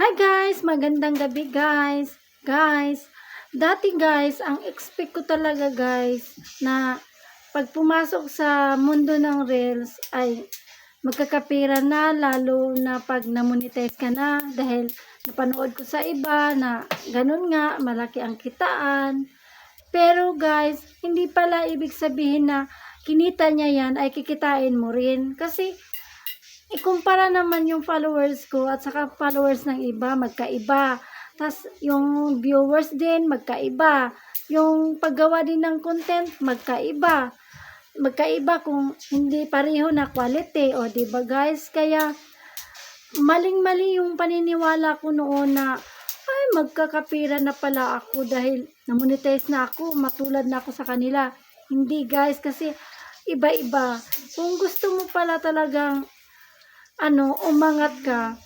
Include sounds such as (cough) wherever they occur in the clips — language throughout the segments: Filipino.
Hi guys! Magandang gabi guys! Guys, dati guys, ang expect ko talaga guys na pag pumasok sa mundo ng Reels ay magkakapira na lalo na pag namonetize ka na dahil napanood ko sa iba na ganun nga, malaki ang kitaan. Pero guys, hindi pala ibig sabihin na kinita niya yan ay kikitain mo rin. Kasi ikumpara naman yung followers ko at saka followers ng iba, magkaiba. Tapos yung viewers din, magkaiba. Yung paggawa din ng content, magkaiba. Magkaiba kung hindi pareho na quality. O, di ba guys? Kaya, maling-mali yung paniniwala ko noon na ay, magkakapira na pala ako dahil namonetize na ako, matulad na ako sa kanila. Hindi guys, kasi iba-iba. Kung gusto mo pala talagang ano, umangat ka,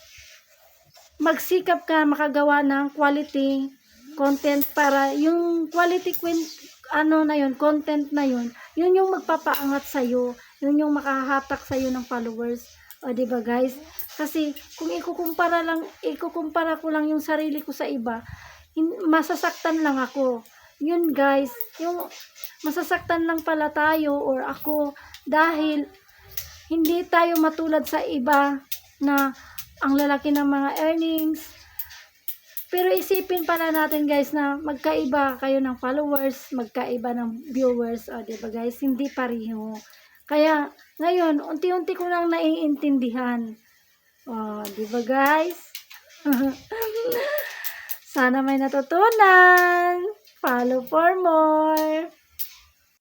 magsikap ka makagawa ng quality content para yung quality quin- ano na yun, content na yun, yun yung magpapaangat sa'yo, yun yung makahatak sa'yo ng followers. O, ba guys? Kasi kung ikukumpara lang, ikukumpara ko lang yung sarili ko sa iba, masasaktan lang ako. Yun guys, yung masasaktan lang pala tayo or ako dahil hindi tayo matulad sa iba na ang lalaki ng mga earnings. Pero isipin pala natin guys na magkaiba kayo ng followers, magkaiba ng viewers, o di ba guys, hindi pareho. Kaya ngayon, unti-unti ko lang naiintindihan. O, di ba guys? (laughs) Sana may natutunan. Follow for more.